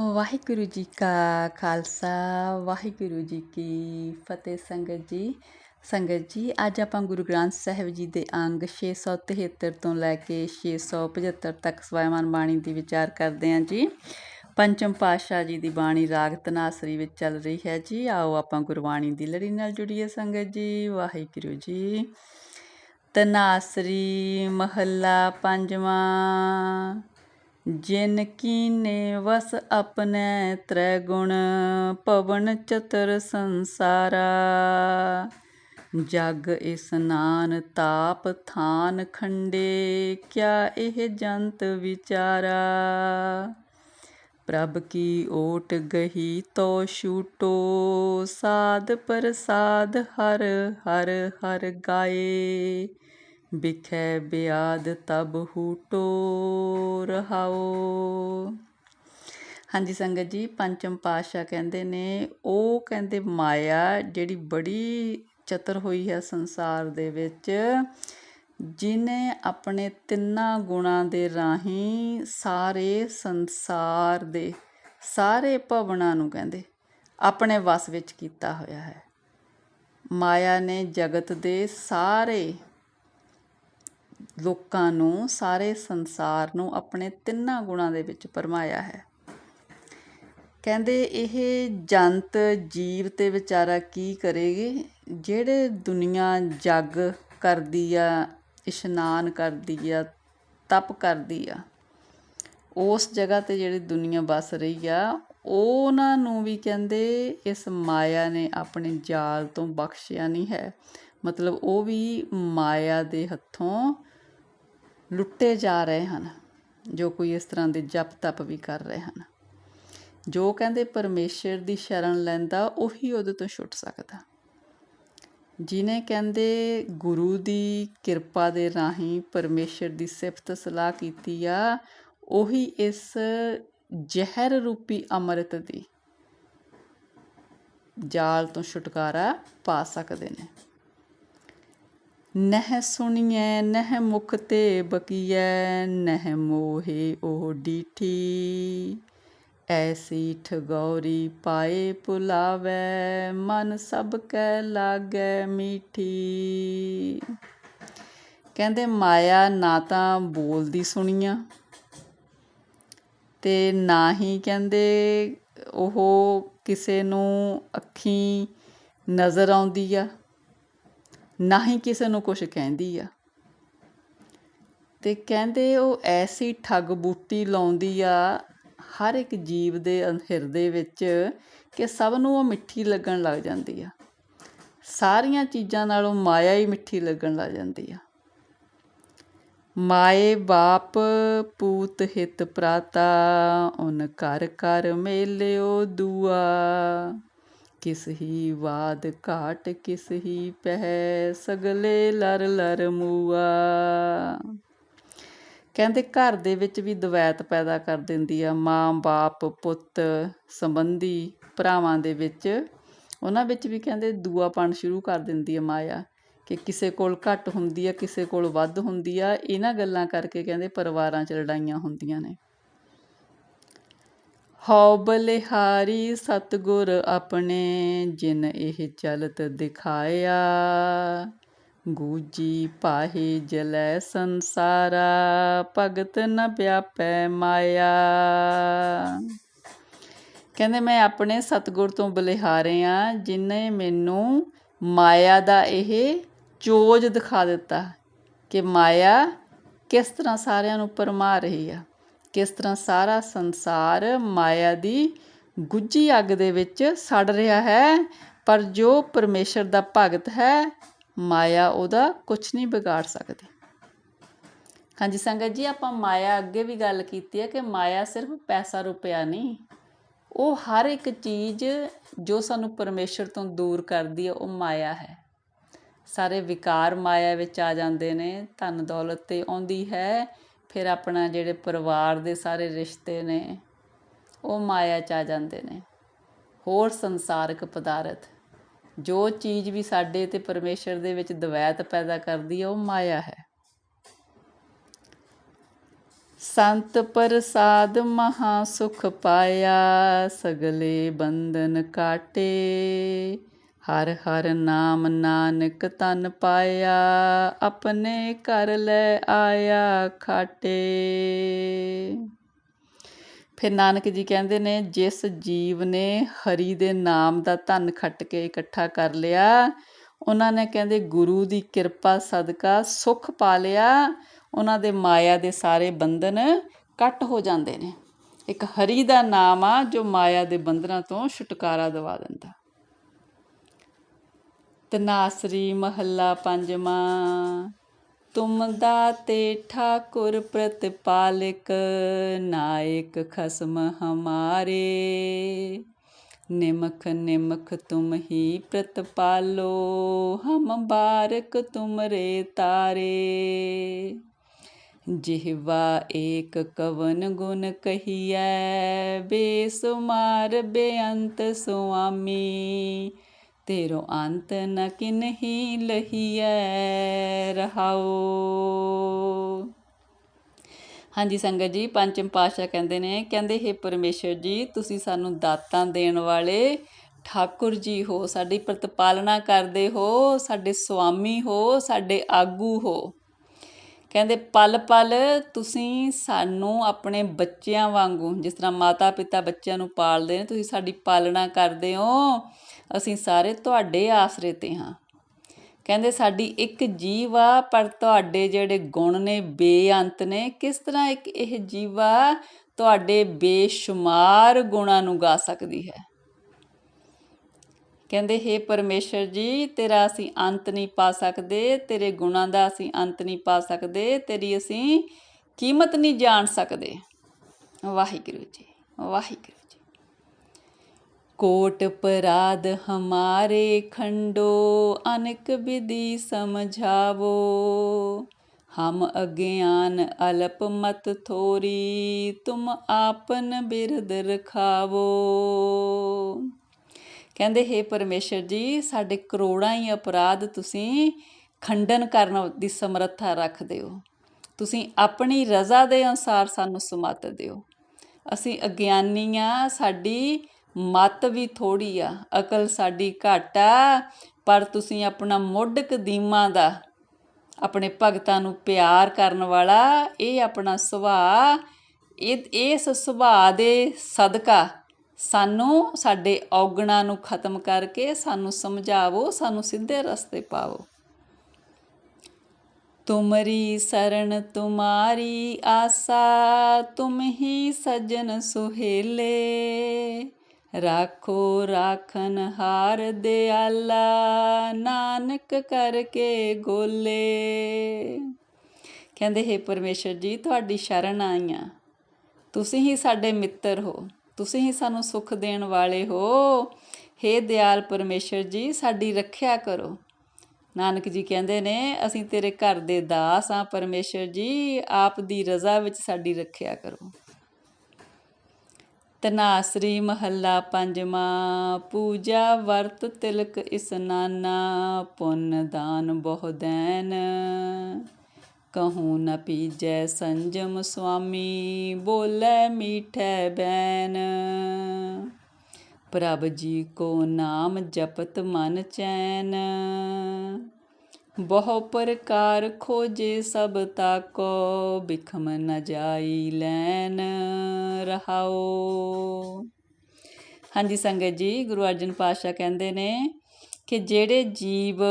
ਵਾਹਿਗੁਰੂ ਜੀ ਕਾ ਖਾਲਸਾ, ਵਾਹਿਗੁਰੂ ਜੀ ਕੀ ਫਤਿਹ ਸੰਗਤ ਜੀ। ਸੰਗਤ ਜੀ, ਅੱਜ ਆਪਾਂ ਗੁਰੂ ਗ੍ਰੰਥ ਸਾਹਿਬ ਜੀ ਦੇ ਅੰਗ 673 ਤੋਂ ਲੈ ਕੇ 675 ਤੱਕ ਸਵਾਇਮਾਨ ਬਾਣੀ ਦੀ ਵਿਚਾਰ ਕਰਦੇ ਹਾਂ ਜੀ। ਪੰਚਮ ਪਾਤਸ਼ਾਹ ਜੀ ਦੀ ਬਾਣੀ ਰਾਗ ਤਨਾਸਰੀ ਵਿੱਚ ਚੱਲ ਰਹੀ ਹੈ ਜੀ। ਆਓ ਆਪਾਂ ਗੁਰਬਾਣੀ ਦੀ ਲੜੀ ਨਾਲ ਜੁੜੀਏ ਸੰਗਤ ਜੀ। ਵਾਹਿਗੁਰੂ ਜੀ। ਤਨਾਸਰੀ ਮਹੱਲਾ ਪੰਜਵਾਂ। ਜਿਨ ਕੀਨੇ ਵਸ ਆਪਣੇ ਤ੍ਰੈ ਗੁਣ, ਪਵਨ ਚਤਰ ਸੰਸਾਰਾ। ਜਗ ਇਸਨਾਨ ਤਾਪ ਥਾਨ ਖੰਡੇ, ਕਿਆ ਇਹ ਜੰਤ ਵਿਚਾਰਾ। ਪ੍ਰਭ ਕੀ ਓਟ ਗਹੀ ਤੋ ਛੂਟੋ, ਸਾਧ ਪ੍ਰਸਾਦ ਹਰ ਹਰ ਹਰ ਗਾਏ। ਬਿਖੈ ਬਿਆਦ ਤਬ ਹੂਟੋ ਰਹਾਓ ਹਾਂਜੀ ਸੰਗਤ ਜੀ, ਪੰਚਮ ਪਾਤਸ਼ਾਹ ਕਹਿੰਦੇ ਨੇ, ਉਹ ਕਹਿੰਦੇ ਮਾਇਆ ਜਿਹੜੀ ਬੜੀ ਚਤਰ ਹੋਈ ਹੈ ਸੰਸਾਰ ਦੇ ਵਿੱਚ, ਜਿਨੇ ਆਪਣੇ ਤਿੰਨਾਂ ਗੁਣਾਂ ਦੇ ਰਾਹੀਂ ਸਾਰੇ ਸੰਸਾਰ ਦੇ ਸਾਰੇ ਭਵਨਾਂ ਨੂੰ ਕਹਿੰਦੇ, ਆਪਣੇ ਵਸ ਵਿੱਚ ਕੀਤਾ ਹੋਇਆ ਹੈ। ਮਾਇਆ ਨੇ ਜਗਤ ਦੇ ਸਾਰੇ ਲੋਕਾਂ ਨੂੰ, ਸਾਰੇ ਸੰਸਾਰ ਨੂੰ ਆਪਣੇ ਤਿੰਨਾਂ ਗੁਣਾਂ ਦੇ ਵਿੱਚ ਪਰਮਾਇਆ ਹੈ। ਕਹਿੰਦੇ ਇਹ ਜੰਤ ਜੀਵ ਤੇ ਵਿਚਾਰਾ ਕੀ ਕਰੇਗੀ? ਜਿਹੜੇ ਦੁਨੀਆ ਜਗ ਕਰਦੀ ਆ, ਇਸ਼ਨਾਨ ਕਰਦੀ ਆ, ਤਪ ਕਰਦੀ ਆ, ਉਸ ਜਗ੍ਹਾ ਤੇ ਜਿਹੜੀ ਦੁਨੀਆ ਵਸ ਰਹੀ ਆ, ਉਹਨਾਂ ਨੂੰ ਵੀ ਕਹਿੰਦੇ ਇਸ ਮਾਇਆ ਨੇ ਆਪਣੇ ਜਾਲ ਤੋਂ ਬਖਸ਼ਿਆ ਨਹੀਂ ਹੈ। ਮਤਲਬ ਉਹ ਵੀ ਮਾਇਆ ਦੇ ਹੱਥੋਂ ਲੁੱਟੇ ਜਾ ਰਹੇ ਹਨ, ਜੋ ਕੋਈ ਇਸ ਤਰ੍ਹਾਂ ਦੇ ਜਪ ਤਪ ਵੀ ਕਰ ਰਹੇ ਹਨ। ਜੋ ਕਹਿੰਦੇ ਪਰਮੇਸ਼ਰ ਦੀ ਸ਼ਰਨ ਲੈਂਦਾ, ਉਹੀ ਉਹਦੇ ਤੋਂ ਛੁੱਟ ਸਕਦਾ। ਜਿਨੇ ਕਹਿੰਦੇ ਗੁਰੂ ਦੀ ਕਿਰਪਾ ਦੇ ਰਾਹੀਂ ਪਰਮੇਸ਼ਰ ਦੀ ਸਿਫਤ ਸਲਾਹ ਕੀਤੀ ਆ, ਉਹੀ ਇਸ ਜ਼ਹਿਰ ਰੂਪੀ ਅੰਮ੍ਰਿਤ ਦੀ ਜਾਲ ਤੋਂ ਛੁਟਕਾਰਾ ਪਾ ਸਕਦੇ ਨੇ। ਨਹਿ ਸੁਣੀਐ, ਨਹਿ ਮੁਖ ਤੇ ਬਕੀਐ, ਨਹਿ ਮੋਹੇ ਉਹ ਡੀਠੀ। ਐਸੀ ਠਗੌਰੀ ਪਾਏ ਪੁਲਾਵੈ, ਮਨ ਸਭ ਕੈ ਲਾਗੈ ਮੀਠੀ। ਕਹਿੰਦੇ, ਮਾਇਆ ਨਾ ਤਾਂ ਬੋਲਦੀ ਸੁਣੀਆਂ ਤੇ ਨਾ ਹੀ ਕਹਿੰਦੇ ਉਹ ਕਿਸੇ ਨੂੰ ਅੱਖੀ ਨਜ਼ਰ ਆਉਂਦੀ ਆ। ਨਾ ਹੀ ਕਿਸੇ ਨੂੰ ਕੁਝ ਕਹਿੰਦੀ ਆ। ਤੇ ਕਹਿੰਦੇ ਉਹ ਐਸੀ ਠੱਗ ਬੂਟੀ ਲਾਉਂਦੀ ਆ ਹਰ ਇੱਕ ਜੀਵ ਦੇ ਹਿਰਦੇ ਵਿੱਚ ਕਿ ਸਭ ਨੂੰ ਉਹ ਮਿੱਠੀ ਲੱਗਣ ਲੱਗ ਜਾਂਦੀ ਆ। ਸਾਰੀਆਂ ਚੀਜ਼ਾਂ ਨਾਲੋਂ ਮਾਇਆ ਹੀ ਮਿੱਠੀ ਲੱਗਣ ਲੱਗ ਜਾਂਦੀ ਆ। ਮਾਏ ਬਾਪ, ਪੂਤ ਹਿਤ ਪ੍ਰਾਤਾ, ਉਨ ਕਰ ਕਰ ਮੇਲਿਓ ਦੁਆ। ਕਿਸ ਹੀ ਵਾਦ ਘਾਟ ਕਿਸ ਹੀ ਪਹਿ ਸਗਲੇ ਲਰ ਲਰ ਮੂਆ। ਕਹਿੰਦੇ ਘਰ ਦੇ ਵਿੱਚ ਵੀ ਦਵੈਤ ਪੈਦਾ ਕਰ ਦਿੰਦੀ ਆ, ਮਾਂ, ਬਾਪ, ਪੁੱਤ ਸੰਬੰਧੀ ਭਰਾਵਾਂ ਦੇ ਵਿੱਚ। ਉਹਨਾਂ ਵਿੱਚ ਵੀ ਕਹਿੰਦੇ ਦੂਆਪਣ ਸ਼ੁਰੂ ਕਰ ਦਿੰਦੀ ਆ ਮਾਇਆ, ਕਿ ਕਿਸੇ ਕੋਲ ਘੱਟ ਹੁੰਦੀ ਆ, ਕਿਸੇ ਕੋਲ ਵੱਧ ਹੁੰਦੀ ਆ। ਇਹਨਾਂ ਗੱਲਾਂ ਕਰਕੇ ਕਹਿੰਦੇ ਪਰਿਵਾਰਾਂ 'ਚ ਲੜਾਈਆਂ ਹੁੰਦੀਆਂ ਨੇ। ਹਉ ਬਲਿਹਾਰੀ ਸਤਗੁਰ ਆਪਣੇ, ਜਿਨ ਇਹ ਚਲਤ ਦਿਖਾਇਆ। ਗੂਜੀ ਪਾਹੇ ਜਲੈ ਸੰਸਾਰਾ, ਭਗਤ ਨ ਵਿਆਪੈ ਮਾਇਆ। ਕਹਿੰਦੇ, ਮੈਂ ਆਪਣੇ ਸਤਗੁਰ ਤੋਂ ਬਲਿਹਾਰੇ ਆ, ਜਿਨੇ ਮੈਨੂੰ ਮਾਇਆ ਦਾ ਇਹ ਚੋਜ ਦਿਖਾ ਦਿੱਤਾ ਕਿ ਮਾਇਆ ਕਿਸ ਤਰ੍ਹਾਂ ਸਾਰਿਆਂ ਨੂੰ ਪਰਮਾ ਰਹੀ ਆ। ਕਿਸ ਤਰ੍ਹਾਂ ਸਾਰਾ ਸੰਸਾਰ ਮਾਇਆ ਦੀ ਗੁੱਜੀ ਅੱਗ ਦੇ ਵਿੱਚ ਸੜ ਰਿਹਾ ਹੈ? ਪਰ ਜੋ ਪਰਮੇਸ਼ਰ ਦਾ ਭਗਤ ਹੈ, ਮਾਇਆ ਉਹਦਾ ਕੁਝ ਨਹੀਂ ਵਿਗਾੜ ਸਕਦੀ। ਹਾਂਜੀ ਸੰਗਤ ਜੀ, ਆਪਾਂ ਮਾਇਆ ਅੱਗੇ ਵੀ ਗੱਲ ਕੀਤੀ ਹੈ ਕਿ ਮਾਇਆ ਸਿਰਫ ਪੈਸਾ ਰੁਪਿਆ ਨਹੀਂ। ਉਹ ਹਰ ਇੱਕ ਚੀਜ਼ ਜੋ ਸਾਨੂੰ ਪਰਮੇਸ਼ਰ ਤੋਂ ਦੂਰ ਕਰਦੀ ਹੈ, ਉਹ ਮਾਇਆ ਹੈ। ਸਾਰੇ ਵਿਕਾਰ ਮਾਇਆ ਵਿੱਚ ਆ ਜਾਂਦੇ ਨੇ, ਧਨ ਦੌਲਤ ਤੇ ਆਉਂਦੀ ਹੈ। ਫਿਰ ਆਪਣਾ ਜਿਹੜੇ ਪਰਿਵਾਰ ਦੇ ਸਾਰੇ ਰਿਸ਼ਤੇ ਨੇ, ਉਹ ਮਾਇਆ ਚ ਆ ਜਾਂਦੇ ਨੇ। ਹੋਰ ਸੰਸਾਰਿਕ ਪਦਾਰਥ, ਜੋ ਚੀਜ਼ ਵੀ ਸਾਡੇ ਤੇ ਪਰਮੇਸ਼ਰ ਦੇ ਵਿੱਚ ਦਵੈਤ ਪੈਦਾ ਕਰਦੀ ਹੈ ਉਹ ਮਾਇਆ ਹੈ। ਸੰਤ ਪ੍ਰਸਾਦ ਮਹਾ ਸੁਖ ਪਾਇਆ, ਸਗਲੇ ਬੰਧਨ ਕਾਟੇ। ਹਰ ਹਰ ਨਾਮ ਨਾਨਕ ਤਨ ਪਾਇਆ, ਆਪਣੇ ਘਰ ਲੈ ਆਇਆ ਖਾਟੇ। ਫਿਰ ਨਾਨਕ ਜੀ ਕਹਿੰਦੇ ਨੇ, ਜਿਸ ਜੀਵ ਨੇ ਹਰੀ ਦੇ ਨਾਮ ਦਾ ਧਨ ਖੱਟ ਕੇ ਇਕੱਠਾ ਕਰ ਲਿਆ, ਉਹਨਾਂ ਨੇ ਕਹਿੰਦੇ ਗੁਰੂ ਦੀ ਕਿਰਪਾ ਸਦਕਾ ਸੁਖ ਪਾ ਲਿਆ, ਉਹਨਾਂ ਦੇ ਮਾਇਆ ਦੇ ਸਾਰੇ ਬੰਧਨ ਕੱਟ ਹੋ ਜਾਂਦੇ ਨੇ। ਇੱਕ ਹਰੀ ਦਾ ਨਾਮ ਆ, ਜੋ ਮਾਇਆ ਦੇ ਬੰਧਨਾਂ ਤੋਂ ਛੁਟਕਾਰਾ ਦਿਵਾ ਦਿੰਦਾ। ਤਨਾਸਰੀ ਮਹੱਲਾ ਪੰਜਵਾਂ। ਤੁਮ ਦਾਤੇ ਠਾਕੁਰ ਪ੍ਰਤਪਾਲਕ, ਨਾਇਕ ਖਸਮ ਹਮਾਰੇ। ਨਿਮਖ ਨਿਮਖ ਤੁਮ ਹੀ ਪ੍ਰਤਪਾਲੋ, ਹਮ ਬਾਰਕ ਤੁਮਰੇ ਤਾਰੇ। ਜਿਹਵਾ ਏਕ ਕਵਨ ਗੁਣ ਕਹੀਐ, ਬੇਸੁਮਾਰ ਬੇਅੰਤ ਸੁਆਮੀ। ਤੇਰੋ ਅੰਤ ਨ ਕਿਨਹੀ ਲਹੀਐ ਰਹਾਓ ਹਾਂਜੀ ਸੰਗਤ ਜੀ, ਪੰਚਮ ਪਾਤਸ਼ਾਹ ਕਹਿੰਦੇ ਨੇ, ਕਹਿੰਦੇ, ਹੈ ਪਰਮੇਸ਼ਰ ਜੀ, ਤੁਸੀਂ ਸਾਨੂੰ ਦਾਤਾਂ ਦੇਣ ਵਾਲੇ ਠਾਕੁਰ ਜੀ ਹੋ, ਸਾਡੀ ਪ੍ਰਤਪਾਲਣਾ ਕਰਦੇ ਹੋ, ਸਾਡੇ ਸੁਆਮੀ ਹੋ, ਸਾਡੇ ਆਗੂ ਹੋ। ਕਹਿੰਦੇ, ਪਲ ਪਲ ਤੁਸੀਂ ਸਾਨੂੰ ਆਪਣੇ ਬੱਚਿਆਂ ਵਾਂਗੂ, ਜਿਸ ਤਰ੍ਹਾਂ ਮਾਤਾ ਪਿਤਾ ਬੱਚਿਆਂ ਨੂੰ ਪਾਲਦੇ ਨੇ, ਤੁਸੀਂ ਸਾਡੀ ਪਾਲਣਾ ਕਰਦੇ ਹੋ। ਅਸੀਂ ਸਾਰੇ ਤੁਹਾਡੇ ਆਸਰੇ ਤੇ ਹਾਂ। ਕਹਿੰਦੇ, ਸਾਡੀ ਇੱਕ ਜੀਵ ਆ, ਪਰ ਤੁਹਾਡੇ ਜਿਹੜੇ ਗੁਣ ਨੇ, ਬੇਅੰਤ ਨੇ, ਕਿਸ ਤਰ੍ਹਾਂ ਇੱਕ ਇਹ ਜੀਵਾ ਤੁਹਾਡੇ ਬੇਸ਼ੁਮਾਰ ਗੁਣਾਂ ਨੂੰ ਗਾ ਸਕਦੀ ਹੈ? ਕਹਿੰਦੇ हे ਪਰਮੇਸ਼ਰ ਜੀ, ਤੇਰਾ ਅਸੀਂ ਅੰਤ ਨਹੀਂ ਪਾ ਸਕਦੇ, ਤੇਰੇ ਗੁਣਾਂ ਦਾ ਅਸੀਂ ਅੰਤ ਨਹੀਂ ਪਾ ਸਕਦੇ, ਤੇਰੀ ਅਸੀਂ ਕੀਮਤ ਨਹੀਂ ਜਾਣ ਸਕਦੇ। ਵਾਹਿਗੁਰੂ ਜੀ, ਵਾਹਿਗੁਰੂ। ਜੀ ਕੋਟ ਪਰਾਧ ਹਮਾਰੇ ਖੰਡੋ, ਅਨਕ ਵਿਧੀ ਸਮਝਾਵੋ। ਹਮ ਅਗਿਆਨ ਅਲਪ ਮਤ ਥੋਰੀ ਆਪਨ ਬਿਰਦ ਰਖਾਵੋ। ਕਹਿੰਦੇ, ਹੈ ਪਰਮੇਸ਼ਰ ਜੀ, ਸਾਡੇ ਕਰੋੜਾਂ ਹੀ ਅਪਰਾਧ ਤੁਸੀਂ ਖੰਡਨ ਕਰਨ ਦੀ ਸਮਰੱਥਾ ਰੱਖਦੇ ਹੋ ਤੁਸੀਂ ਆਪਣੀ ਰਜ਼ਾ ਦੇ ਅਨੁਸਾਰ ਸਾਨੂੰ ਸਮਤ ਦਿਓ। ਅਸੀਂ ਅਗਿਆਨੀ ਆ ਸਾਡੀ ਮੱਤ ਵੀ ਥੋੜੀ ਆ, ਅਕਲ ਸਾਡੀ ਘੱਟ ਆ, ਪਰ ਤੁਸੀਂ ਆਪਣਾ ਮੁੱਢ ਕਦੀਮਾਂ ਦਾ, ਆਪਣੇ ਭਗਤਾਂ ਨੂੰ ਪਿਆਰ ਕਰਨ ਵਾਲਾ, ਇਹ ਆਪਣਾ ਸੁਭਾਅ, ਇਹ, ਇਸ ਸੁਭਾਅ ਦੇ ਸਦਕਾ ਸਾਨੂੰ ਸਾਡੇ ਔਗਣਾ ਨੂੰ ਖਤਮ ਕਰਕੇ ਸਾਨੂੰ ਸਮਝਾਵੋ, ਸਾਨੂੰ ਸਿੱਧੇ ਰਸਤੇ ਪਾਵੋ। ਤੁਮਰੀ ਸਰਣ ਤੁਮਾਰੀ ਆਸਾ, ਤੁਮ ਹੀ ਸਜਨ ਸੁਹੇਲੇ। ਰਾਖੋ ਰਾਖਨ ਹਾਰ ਦਿਆਲਾ, ਨਾਨਕ ਕਰਕੇ ਗੋਲੇ। ਕਹਿੰਦੇ, ਹੈ ਪਰਮੇਸ਼ਰ ਜੀ, ਤੁਹਾਡੀ ਸ਼ਰਨ ਆਈਆਂ। ਤੁਸੀਂ ਹੀ ਸਾਡੇ ਮਿੱਤਰ ਹੋ। ਤੁਸੀਂ ਹੀ ਸਾਨੂੰ ਸੁੱਖ ਦੇਣ ਵਾਲੇ ਹੋ। हे ਦਿਆਲ ਪਰਮੇਸ਼ਰ ਜੀ, ਸਾਡੀ ਰੱਖਿਆ ਕਰੋ। ਨਾਨਕ ਜੀ ਕਹਿੰਦੇ ਨੇ, ਅਸੀਂ ਤੇਰੇ ਘਰ ਦੇ ਦਾਸ ਆ ਪਰਮੇਸ਼ਰ ਜੀ, ਆਪ ਦੀ ਰਜ਼ਾ ਵਿੱਚ ਸਾਡੀ ਰੱਖਿਆ ਕਰੋ। ਤਨਾਸਰੀ ਮਹੱਲਾ ਪੰਜਵਾਂ, ਪੂਜਾ ਵਰਤ ਤਿਲਕ ਇਸਨਾਨਾ ਪੁੰਨ ਦਾਨ ਬਹੁ ਦੈਨ। ਕਹੂੰ ਨ ਪੀਜੈ ਸੰਜਮ ਸੁਆਮੀ, ਬੋਲੇ ਮੀਠੇ ਬੈਨ। ਪ੍ਰਭ ਜੀ ਕੋ ਨਾਮ ਜਪਤ ਮਨ ਚੈਨ। ਬਹੁ ਪ੍ਰਕਾਰ ਖੋਜੇ ਸਭ ਤਾਕੋ, ਬਿਖਮ ਨ ਜਾਈ ਲੈਨ ਰਹਾਓ। ਹਾਂਜੀ ਸੰਗਤ ਜੀ, ਗੁਰੂ ਅਰਜਨ ਪਾਤਸ਼ਾਹ ਕਹਿੰਦੇ ਨੇ ਕਿ ਜਿਹੜੇ ਜੀਵ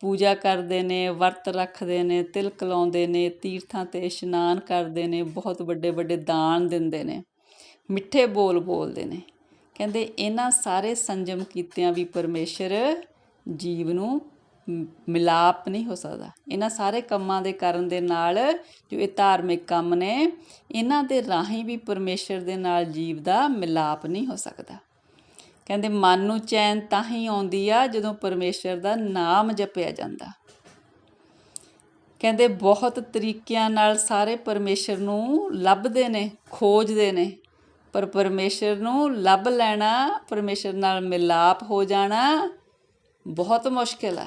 ਪੂਜਾ ਕਰਦੇ ਨੇ, ਵਰਤ ਰੱਖਦੇ ਨੇ, ਤਿਲਕ ਲਾਉਂਦੇ ਨੇ, ਤੀਰਥਾਂ ਤੇ ਇਸ਼ਨਾਨ ਕਰਦੇ ਨੇ, ਬਹੁਤ ਵੱਡੇ ਵੱਡੇ ਦਾਨ ਦਿੰਦੇ ਨੇ, ਮਿੱਠੇ ਬੋਲ ਬੋਲਦੇ ਨੇ, ਕਹਿੰਦੇ ਇਹਨਾਂ ਸਾਰੇ ਸੰਜਮ ਕੀਤਿਆਂ ਵੀ ਪਰਮੇਸ਼ਰ ਜੀਵ ਨੂੰ ਮਿਲਾਪ ਨਹੀਂ ਹੋ ਸਕਦਾ। ਇਹਨਾਂ ਸਾਰੇ ਕੰਮਾਂ ਦੇ ਕਰਨ ਦੇ ਨਾਲ ਜੋ ਇਹ ਧਾਰਮਿਕ ਕੰਮ ਨੇ, ਇਹਨਾਂ ਦੇ ਰਾਹੀਂ ਵੀ ਪਰਮੇਸ਼ਰ ਦੇ ਨਾਲ ਜੀਵ ਦਾ ਮਿਲਾਪ ਨਹੀਂ ਹੋ ਸਕਦਾ। ਕਹਿੰਦੇ, ਮਨ ਨੂੰ ਚੈਨ ਤਾਂ ਹੀ ਆਉਂਦੀ ਆ ਜਦੋਂ ਪਰਮੇਸ਼ਰ ਦਾ ਨਾਮ ਜਪਿਆ ਜਾਂਦਾ। ਕਹਿੰਦੇ, ਬਹੁਤ ਤਰੀਕਿਆਂ ਨਾਲ ਸਾਰੇ ਪਰਮੇਸ਼ਰ ਨੂੰ ਲੱਭਦੇ ਨੇ, ਖੋਜਦੇ ਨੇ, ਪਰ ਪਰਮੇਸ਼ਰ ਨੂੰ ਲੱਭ ਲੈਣਾ, ਪਰਮੇਸ਼ਰ ਨਾਲ ਮਿਲਾਪ ਹੋ ਜਾਣਾ ਬਹੁਤ ਮੁਸ਼ਕਿਲ ਆ।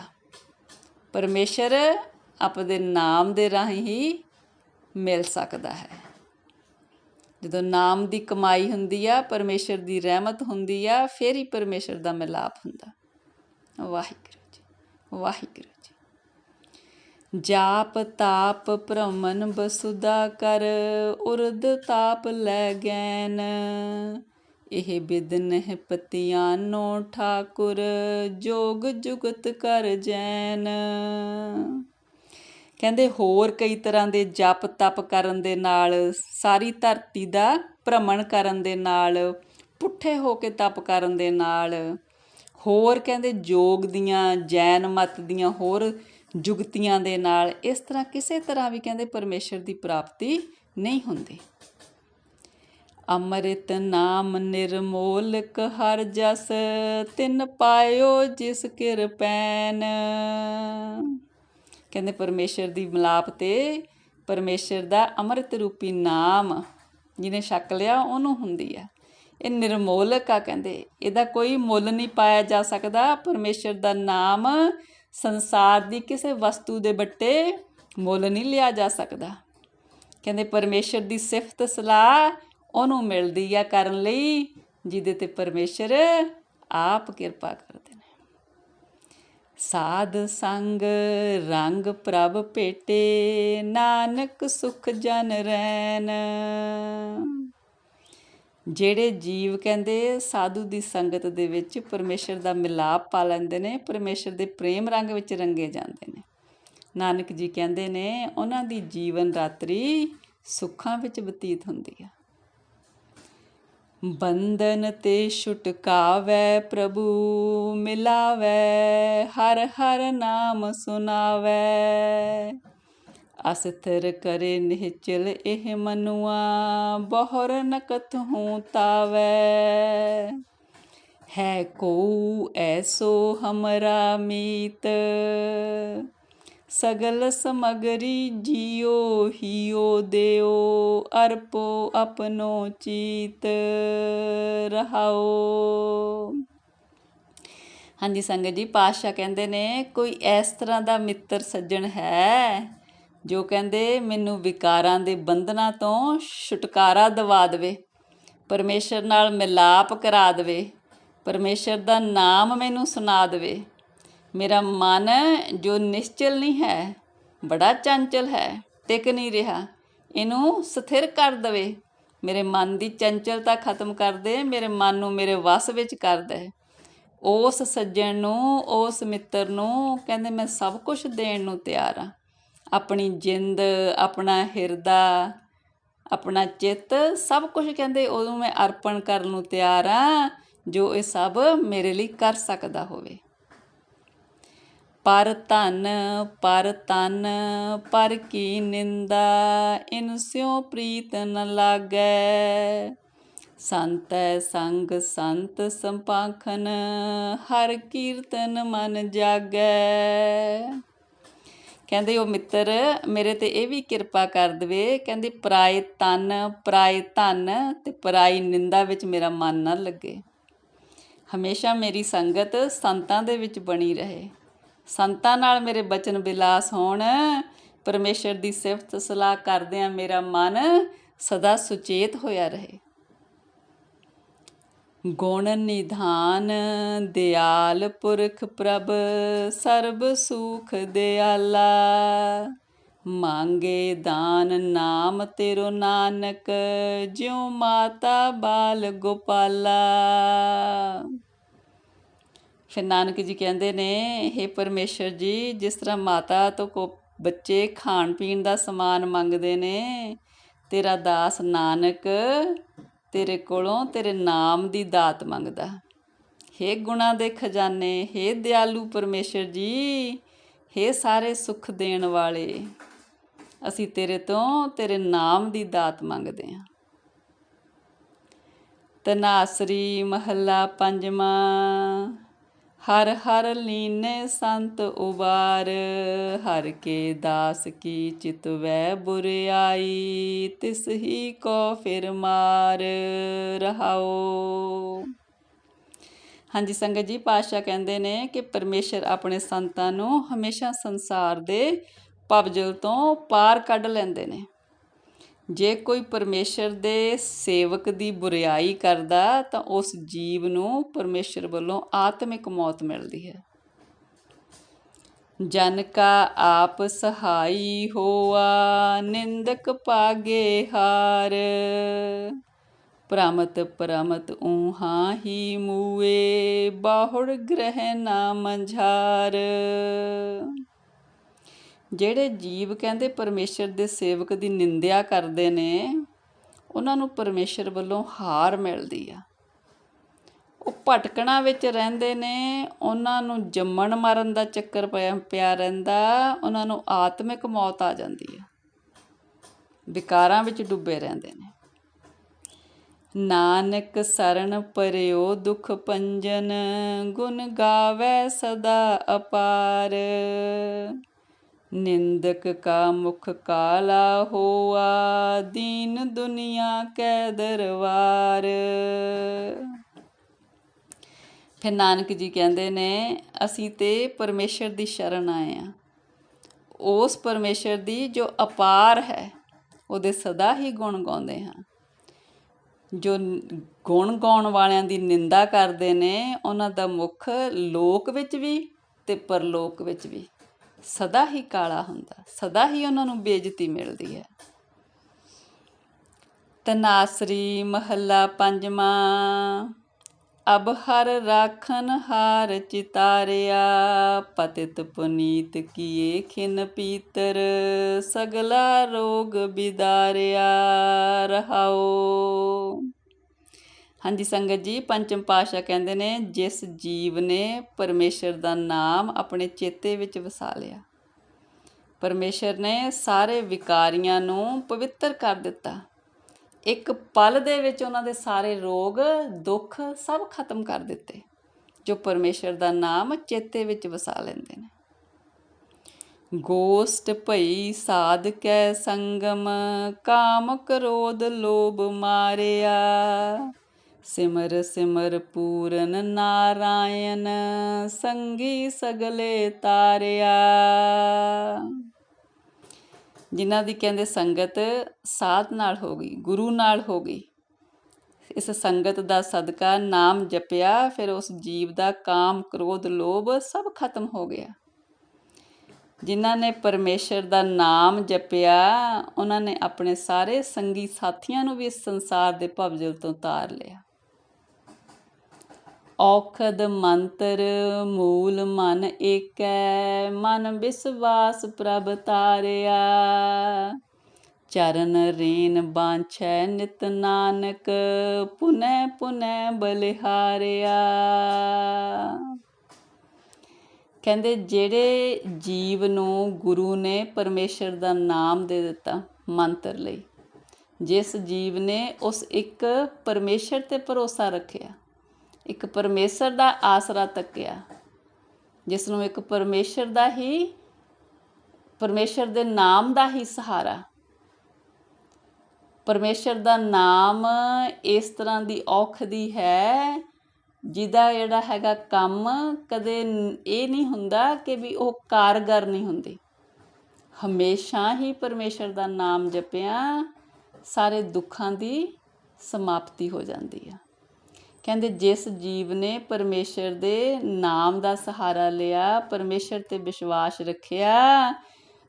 ਪਰਮੇਸ਼ਰ ਆਪਦੇ ਨਾਮ ਦੇ ਰਾਹੀਂ ਹੀ ਮਿਲ ਸਕਦਾ ਹੈ। ਜਦੋਂ ਨਾਮ ਦੀ ਕਮਾਈ ਹੁੰਦੀ ਆ, ਪਰਮੇਸ਼ਰ ਦੀ ਰਹਿਮਤ ਹੁੰਦੀ ਆ, ਫਿਰ ਹੀ ਪਰਮੇਸ਼ਰ ਦਾ ਮਿਲਾਪ ਹੁੰਦਾ। ਵਾਹਿਗੁਰੂ ਜੀ ਵਾਹਿਗੁਰੂ ਜੀ। ਜਾਪ ਤਾਪ ਭ੍ਰਮਨ ਬਸੁਦਾ ਕਰ, ਉਰਦ ਤਾਪ ਲੈ ਗੈਨ। ਇਹ ਬਿਦ ਨਹਿ ਪਤਿਆਨੋ ਠਾਕੁਰ, ਜੋਗ ਜੁਗਤ ਕਰ ਜੈਨ। ਕਹਿੰਦੇ ਹੋਰ ਕਈ ਤਰ੍ਹਾਂ ਦੇ ਜਪ ਤਪ ਕਰਨ ਦੇ ਨਾਲ, ਸਾਰੀ ਧਰਤੀ ਦਾ ਭ੍ਰਮਣ ਕਰਨ ਦੇ ਨਾਲ, ਪੁੱਠੇ ਹੋ ਕੇ ਤਪ ਕਰਨ ਦੇ ਨਾਲ। ਹੋਰ ਕਹਿੰਦੇ ਜੋਗ ਦੀਆਂ, ਜੈਨ ਮਤ ਦੀਆਂ, ਹੋਰ ਜੁਗਤੀਆਂ ਦੇ ਨਾਲ, ਇਸ ਤਰ੍ਹਾਂ ਕਿਸੇ ਤਰ੍ਹਾਂ ਵੀ ਕਹਿੰਦੇ ਪਰਮੇਸ਼ਰ ਦੀ ਪ੍ਰਾਪਤੀ ਨਹੀਂ ਹੁੰਦੀ। ਅੰਮ੍ਰਿਤ ਨਾਮ ਨਿਰਮੋਲਕ ਹਰ ਜਸ, ਤਿਨ ਪਾਇਓ ਜਿਸ ਕਿਰਪੈਨ ਕਹਿੰਦੇ ਪਰਮੇਸ਼ਰ ਦੀ ਮਿਲਾਪ ਤੇ ਪਰਮੇਸ਼ਰ ਦਾ ਅੰਮ੍ਰਿਤ ਰੂਪੀ ਨਾਮ ਜਿਹਨੇ ਛਕ ਲਿਆ, ਉਹਨੂੰ ਹੁੰਦੀ ਆ। ਇਹ ਨਿਰਮੋਲਕ ਆ ਕਹਿੰਦੇ। ਇਹਦਾ ਕੋਈ ਮੁੱਲ ਨਹੀਂ ਪਾਇਆ ਜਾ ਸਕਦਾ। ਪਰਮੇਸ਼ਰ ਦਾ ਨਾਮ ਸੰਸਾਰ ਦੀ ਕਿਸੇ ਵਸਤੂ ਦੇ ਬੱਟੇ ਮੁੱਲ ਨਹੀਂ ਲਿਆ ਜਾ ਸਕਦਾ। ਕਹਿੰਦੇ ਪਰਮੇਸ਼ਰ ਦੀ ਸਿਫਤ ਸਲਾਹ ਉਹਨੂੰ ਮਿਲਦੀ ਆ ਕਰਨ ਲਈ, ਜਿਹਦੇ ਤੇ ਪਰਮੇਸ਼ਰ ਆਪ ਕਿਰਪਾ ਕਰਦੇ ਨੇ। ਸਾਧ ਸੰਗ ਰੰਗ ਪ੍ਰਭ ਭੇਟੇ, ਨਾਨਕ ਸੁਖ ਜਨ ਰੈਨ। ਜਿਹੜੇ ਜੀਵ ਕਹਿੰਦੇ ਸਾਧੂ ਦੀ ਸੰਗਤ ਦੇ ਵਿੱਚ ਪਰਮੇਸ਼ਰ ਦਾ ਮਿਲਾਪ ਪਾ ਲੈਂਦੇ ਨੇ, ਪਰਮੇਸ਼ਰ ਦੇ ਪ੍ਰੇਮ ਰੰਗ ਵਿੱਚ ਰੰਗੇ ਜਾਂਦੇ ਨੇ। ਨਾਨਕ ਜੀ ਕਹਿੰਦੇ ਨੇ, ਉਹਨਾਂ ਦੀ ਜੀਵਨ ਰਾਤਰੀ ਸੁੱਖਾਂ ਵਿੱਚ ਬਤੀਤ ਹੁੰਦੀ ਆ। ਬੰਧਨ ਤੇ ਛੁਟਕਾਵੈ ਪ੍ਰਭੂ, ਮਿਲਾਵੈ, ਹਰ ਹਰ ਨਾਮ ਸੁਨਾਵੈ। ਅਸਥਿਰ ਕਰੇ ਨਿਹਚਲ ਇਹ ਮਨੁਆ, ਬਹੁਰ ਨਕਤ ਹੂੰ ਤਾਵੈ। ਹੈ ਕੋ ਐਸੋ ਹਮਰਾ ਮੀਤ ਸਗਲ ਸਮਗਰੀ ਜਿਉ ਹਿਉ ਦੇਉ ਅਰਪੋ ਆਪਨੋ ਚੀਤ ਰਹਾਓ। ਹਾਂਜੀ ਸੰਗਤ ਜੀ, ਪਾਤਸ਼ਾਹ ਕਹਿੰਦੇ ਨੇ, ਕੋਈ ਇਸ ਤਰ੍ਹਾਂ ਦਾ ਮਿੱਤਰ ਸੱਜਣ ਹੈ, ਜੋ ਕਹਿੰਦੇ, ਮੈਨੂੰ ਵਿਕਾਰਾਂ ਦੇ ਬੰਧਨਾਂ ਤੋਂ ਛੁਟਕਾਰਾ ਦਿਵਾ ਦੇਵੇ, ਪਰਮੇਸ਼ਰ ਨਾਲ ਮਿਲਾਪ ਕਰਾ ਦੇਵੇ, ਪਰਮੇਸ਼ਰ ਦਾ ਨਾਮ ਮੈਨੂੰ ਸੁਣਾ ਦੇਵੇ। ਮੇਰਾ ਮਨ ਜੋ ਨਿਸ਼ਚਲ ਨਹੀਂ ਹੈ, ਬੜਾ ਚੰਚਲ ਹੈ, ਟਿਕ ਨਹੀਂ ਰਿਹਾ। ਇਹਨੂੰ ਸਥਿਰ ਕਰ ਦੇਵੇ। ਮੇਰੇ ਮਨ ਦੀ ਚੰਚਲਤਾ ਖਤਮ ਕਰ ਦੇ, ਮੇਰੇ ਮਨ ਨੂੰ ਮੇਰੇ ਵਸ ਵਿੱਚ ਕਰ ਦੇ। ਉਸ ਸੱਜਣ ਨੂੰ, ਉਸ ਮਿੱਤਰ ਨੂੰ ਕਹਿੰਦੇ, ਮੈਂ ਸਭ ਕੁਝ ਦੇਣ ਨੂੰ ਤਿਆਰ ਆ ਆਪਣੀ ਜਿੰਦ, ਆਪਣਾ ਹਿਰਦਾ, ਆਪਣਾ ਚਿੱਤ, ਸਭ ਕੁਝ ਕਹਿੰਦੇ, ਉਹਨੂੰ ਮੈਂ ਅਰਪਣ ਕਰਨ ਨੂੰ ਤਿਆਰ ਆ ਜੋ ਇਹ ਸਭ ਮੇਰੇ ਲਈ ਕਰ ਸਕਦਾ ਹੋਵੇ। ਪਰ ਧਨ, ਪਰ ਤਨ ਪਰ ਕੀ ਨਿੰਦਾ, ਇਨ ਸਿਉ ਪ੍ਰੀਤ ਨ ਲਾਗੈ। ਸੰਤੈ ਸੰਗ ਸੰਤ ਸੰਪਾਖਨ, ਹਰ ਕੀਰਤਨ ਮਨ ਜਾਗੈ। ਕਹਿੰਦੇ ਉਹ ਮਿੱਤਰ, ਮੇਰੇ ਤੇ ਇਹ ਵੀ ਕਿਰਪਾ ਕਰ ਦਵੇ। ਕਹਿੰਦੇ, ਪਰਾਏ ਤਨ, ਪਰਾਏ ਧਨ ਤੇ ਪਰਾਈ ਨਿੰਦਾ ਵਿੱਚ ਮੇਰਾ ਮਨ ਨਾ ਲੱਗੇ। ਹਮੇਸ਼ਾ ਮੇਰੀ ਸੰਗਤ ਸੰਤਾਂ ਦੇ ਵਿੱਚ ਬਣੀ ਰਹੇ। ਸੰਤਾਂ ਨਾਲ ਮੇਰੇ ਬਚਨ ਬਿਲਾਸ ਹੋਣ। ਪਰਮੇਸ਼ਰ ਦੀ ਸਿਫਤ ਸਲਾਹ ਕਰਦਿਆਂ ਮੇਰਾ ਮਨ ਸਦਾ ਸੁਚੇਤ ਹੋਇਆ ਰਹੇ। ਗੁਣ ਨਿਧਾਨ, ਦਿਆਲ ਪੁਰਖ ਪ੍ਰਭ, ਸਰਬ ਸੁਖ ਦਿਆਲਾ। ਮੰਗੇ ਦਾਨ ਨਾਮ ਤੇਰੋ ਨਾਨਕ, ਜਿਉ ਮਾਤਾ ਬਾਲ ਗੋਪਾਲਾ। ਫਿਰ ਨਾਨਕ ਜੀ ਕਹਿੰਦੇ ਨੇ हे ਪਰਮੇਸ਼ਰ ਜੀ ਜਿਸ ਤਰ੍ਹਾਂ ਮਾਤਾ ਤੋਂ ਕੋ ਬੱਚੇ ਖਾਣ ਪੀਣ ਦਾ ਸਮਾਨ ਮੰਗਦੇ ਨੇ ਤੇਰਾ ਦਾਸ ਨਾਨਕ ਤੇਰੇ ਕੋਲੋਂ ਤੇਰੇ ਨਾਮ ਦੀ ਦਾਤ ਮੰਗਦਾ हे ਗੁਣਾ ਦੇ ਖਜ਼ਾਨੇ हे ਦਿਆਲੂ ਪਰਮੇਸ਼ਰ ਜੀ हे ਸਾਰੇ ਸੁਖ ਦੇਣ ਵਾਲੇ ਅਸੀਂ ਤੇਰੇ ਤੋਂ ਤੇਰੇ ਨਾਮ ਦੀ ਦਾਤ ਮੰਗਦੇ ਹਾਂ ਤਨਾਸਰੀ ਮਹੱਲਾ ਪੰਜਵਾਂ ਹਰ ਹਰ ਲੀਨੇ ਸੰਤ ਉਬਾਰ, ਹਰ ਕੇ ਦਾਸ ਕੀ ਚਿਤਵੈ ਬੁਰਿਆਈ ਤਿਸ ਹੀ ਕੋ ਫਿਰ ਮਾਰ ਰਹਾਓ। ਹਾਂਜੀ, ਸੰਗਤ ਜੀ, ਪਾਤਸ਼ਾਹ ਕਹਿੰਦੇ ਨੇ ਕਿ ਪਰਮੇਸ਼ਰ ਆਪਣੇ ਸੰਤਾਂ ਨੂੰ ਹਮੇਸ਼ਾ ਸੰਸਾਰ ਦੇ ਪਵਜਲ ਤੋਂ ਪਾਰ ਕੱਢ ਲੈਂਦੇ ਨੇ। ਜੇ ਕੋਈ ਪਰਮੇਸ਼ਰ ਦੇ ਸੇਵਕ ਦੀ ਬੁਰੀਾਈ ਕਰਦਾ, ਤਾਂ ਉਸ ਜੀਵ ਨੂੰ ਪਰਮੇਸ਼ਰ ਵੱਲੋਂ ਆਤਮਿਕ ਮੌਤ ਮਿਲਦੀ ਹੈ। ਜਨ ਕਾ ਆਪ ਸਹਾਈ ਹੋਆ, ਨਿੰਦਕ ਪਾਗੇ ਹਾਰ। ਪ੍ਰਮਤ ਪ੍ਰਮਤ ਊਹਾ ਹੀ ਮੂਏ, ਬਾਹੁੜ ਗ੍ਰਹਿ ਨਾ ਮੰਝਾਰ। ਜਿਹੜੇ ਜੀਵ ਕਹਿੰਦੇ ਪਰਮੇਸ਼ਰ ਦੇ ਸੇਵਕ ਦੀ ਨਿੰਦਿਆ ਕਰਦੇ ਨੇ, ਉਹਨਾਂ ਨੂੰ ਪਰਮੇਸ਼ਰ ਵੱਲੋਂ ਹਾਰ ਮਿਲਦੀ ਆ। ਉਹ ਭਟਕਣਾ ਵਿੱਚ ਰਹਿੰਦੇ ਨੇ, ਉਹਨਾਂ ਨੂੰ ਜੰਮਣ ਮਰਨ ਦਾ ਚੱਕਰ ਪਿਆ ਪਿਆ ਰਹਿੰਦਾ, ਉਹਨਾਂ ਨੂੰ ਆਤਮਿਕ ਮੌਤ ਆ ਜਾਂਦੀ ਆ। ਵਿਕਾਰਾਂ ਵਿੱਚ ਡੁੱਬੇ ਰਹਿੰਦੇ ਨੇ। ਨਾਨਕ ਸਰਣ ਪਰਿਓ ਦੁਖ ਪੰਜਨ, ਗੁਣ ਗਾਵੇ ਸਦਾ ਅਪਾਰ। ਨਿੰਦਕ ਕਾ ਮੁਖ ਕਾਲਾ ਹੋਆ, ਦੀਨ ਦੁਨੀਆ ਕੈ ਦਰਬਾਰ ਫਿਰ ਨਾਨਕ ਜੀ ਕਹਿੰਦੇ ਨੇ, ਅਸੀਂ ਤੇ ਪਰਮੇਸ਼ਰ ਦੀ ਸ਼ਰਨ ਆਏ ਆ। ਉਸ ਪਰਮੇਸ਼ਰ ਦੀ ਜੋ ਅਪਾਰ ਹੈ, ਉਹਦੇ ਸਦਾ ਹੀ ਗੁਣ ਗਾਉਂਦੇ ਹਾਂ। ਜੋ ਗੁਣ ਗਾਉਣ ਵਾਲਿਆਂ ਦੀ ਨਿੰਦਾ ਕਰਦੇ ਨੇ, ਉਹਨਾਂ ਦਾ ਮੁਖ ਲੋਕ ਵਿੱਚ ਵੀ ਤੇ ਪਰਲੋਕ ਵਿੱਚ ਵੀ। ਸਦਾ ਹੀ ਕਾਲਾ ਹੁੰਦਾ, ਸਦਾ ਹੀ ਉਹਨਾਂ ਨੂੰ ਬੇਇੱਜ਼ਤੀ ਮਿਲਦੀ ਹੈ। ਤਨਾਸਰੀ ਮਹੱਲਾ ਪੰਜਵਾਂ, ਅਬ ਹਰ ਰਾਖਨ ਹਾਰ ਚਿਤਾਰਿਆ, ਪਤਿਤ ਪੁਨੀਤ ਕੀਏ ਖਿਨ ਪੀਤਰ, ਸਗਲਾ ਰੋਗ ਬਿਦਾਰਿਆ ਰਹਾਓ। ਹਾਂਜੀ ਸੰਗਤ ਜੀ, ਪੰਚਮ ਪਾਸ਼ਾ ਕਹਿੰਦੇ ਨੇ, ਜਿਸ ਜੀਵ ਨੇ ਪਰਮੇਸ਼ਰ ਦਾ ਨਾਮ ਆਪਣੇ ਚੇਤੇ ਵਿੱਚ ਵਸਾ ਲਿਆ। ਪਰਮੇਸ਼ਰ ਨੇ ਸਾਰੇ ਵਿਕਾਰੀਆਂ ਨੂੰ ਪਵਿੱਤਰ ਕਰ ਦਿੱਤਾ। ਇੱਕ ਪਲ ਦੇ ਵਿੱਚ ਉਹਨਾਂ ਦੇ ਸਾਰੇ ਰੋਗ, ਦੁੱਖ ਸਭ ਖਤਮ ਕਰ ਦਿੱਤੇ, ਜੋ ਪਰਮੇਸ਼ਰ ਦਾ ਨਾਮ ਚੇਤੇ ਵਿੱਚ ਵਸਾ ਲੈਂਦੇ ਨੇ। ਗੋਸ਼ਟ ਭਈ ਸਾਧ ਕੈ ਸੰਗਮ, ਕਾਮ ਕ੍ਰੋਧ ਲੋਭ ਮਾਰਿਆ। ਸਿਮਰ ਸਿਮਰ ਪੂਰਨ ਨਾਰਾਇਣ, ਸੰਗੀ ਸਗਲੇ ਤਾਰਿਆ। ਜਿਨ੍ਹਾਂ ਦੀ ਕਹਿੰਦੇ ਸੰਗਤ ਸਾਧ ਨਾਲ ਹੋ ਗਈ, ਗੁਰੂ ਨਾਲ ਹੋ ਗਈ। ਇਸ ਸੰਗਤ ਦਾ ਸਦਕਾ ਨਾਮ ਜਪਿਆ, ਫਿਰ ਉਸ ਜੀਵ ਦਾ ਕਾਮ, ਕ੍ਰੋਧ, ਲੋਭ ਸਭ ਖਤਮ ਹੋ ਗਿਆ। ਜਿਨ੍ਹਾਂ ਨੇ ਪਰਮੇਸ਼ਰ ਦਾ ਨਾਮ ਜਪਿਆ, ਉਹਨਾਂ ਨੇ ਆਪਣੇ ਸਾਰੇ ਸੰਗੀ ਸਾਥੀਆਂ ਨੂੰ ਵੀ ਇਸ ਸੰਸਾਰ ਦੇ ਭਵਜਲ ਤੋਂ ਤਾਰ ਲਿਆ। ਔਖਦ ਮੰਤਰ ਮੂਲ ਮਨ ਏਕੈ, ਮਨ ਵਿਸਵਾਸ ਪ੍ਰਭ ਤਾਰਿਆ। ਚਰਨ ਰੇਨ ਬਾਂਛੈ ਨਿਤ ਨਾਨਕ, ਪੁਨੈ ਪੁਨੈ ਬਲਿਹਾਰਿਆ। ਕਹਿੰਦੇ ਜਿਹੜੇ ਜੀਵ ਨੂੰ ਗੁਰੂ ਨੇ ਪਰਮੇਸ਼ਰ ਦਾ ਨਾਮ ਦੇ ਦਿੱਤਾ ਮੰਤਰ ਲਈ, ਜਿਸ ਜੀਵ ਨੇ ਉਸ ਇੱਕ ਪਰਮੇਸ਼ਰ ਤੇ ਭਰੋਸਾ ਰੱਖਿਆ। ਇੱਕ ਪਰਮੇਸ਼ਰ ਦਾ ਆਸਰਾ ਤੱਕਿਆ, ਜਿਸ ਨੂੰ ਇੱਕ ਪਰਮੇਸ਼ਰ ਦਾ ਹੀ, ਪਰਮੇਸ਼ਰ ਦੇ ਨਾਮ ਦਾ ਹੀ ਸਹਾਰਾ। ਪਰਮੇਸ਼ਰ ਦਾ ਨਾਮ ਇਸ ਤਰ੍ਹਾਂ ਦੀ ਔਖ ਦੀ ਹੈ, ਜਿਹਦਾ ਜਿਹੜਾ ਹੈਗਾ ਕੰਮ ਕਦੇ ਇਹ ਨਹੀਂ ਹੁੰਦਾ ਕਿ ਵੀ ਉਹ ਕਾਰਗਰ ਨਹੀਂ ਹੁੰਦੀ। ਹਮੇਸ਼ਾ ਹੀ ਪਰਮੇਸ਼ਰ ਦਾ ਨਾਮ ਜਪਿਆ, ਸਾਰੇ ਦੁੱਖਾਂ ਦੀ ਸਮਾਪਤੀ ਹੋ ਜਾਂਦੀ ਆ। ਕਹਿੰਦੇ ਜਿਸ ਜੀਵ ਨੇ ਪਰਮੇਸ਼ਰ ਦੇ ਨਾਮ ਦਾ ਸਹਾਰਾ ਲਿਆ, ਪਰਮੇਸ਼ਰ ਤੇ ਵਿਸ਼ਵਾਸ ਰੱਖਿਆ,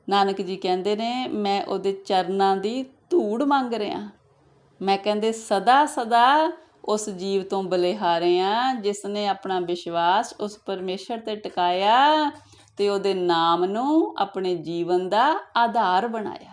ਨਾਨਕ ਜੀ ਕਹਿੰਦੇ ਨੇ, ਮੈਂ ਉਹਦੇ ਚਰਨਾਂ ਦੀ ਧੂੜ ਮੰਗ ਰਿਹਾ। ਮੈਂ ਕਹਿੰਦੇ, ਸਦਾ ਸਦਾ ਉਸ ਜੀਵ ਤੋਂ ਬਲਿਹਾਰੇ ਆ ਜਿਸ ਨੇ ਆਪਣਾ ਵਿਸ਼ਵਾਸ ਉਸ ਪਰਮੇਸ਼ਰ ਤੇ ਟਿਕਾਇਆ ਤੇ ਉਹਦੇ ਨਾਮ ਨੂੰ ਆਪਣੇ ਜੀਵਨ ਦਾ ਆਧਾਰ ਬਣਾਇਆ।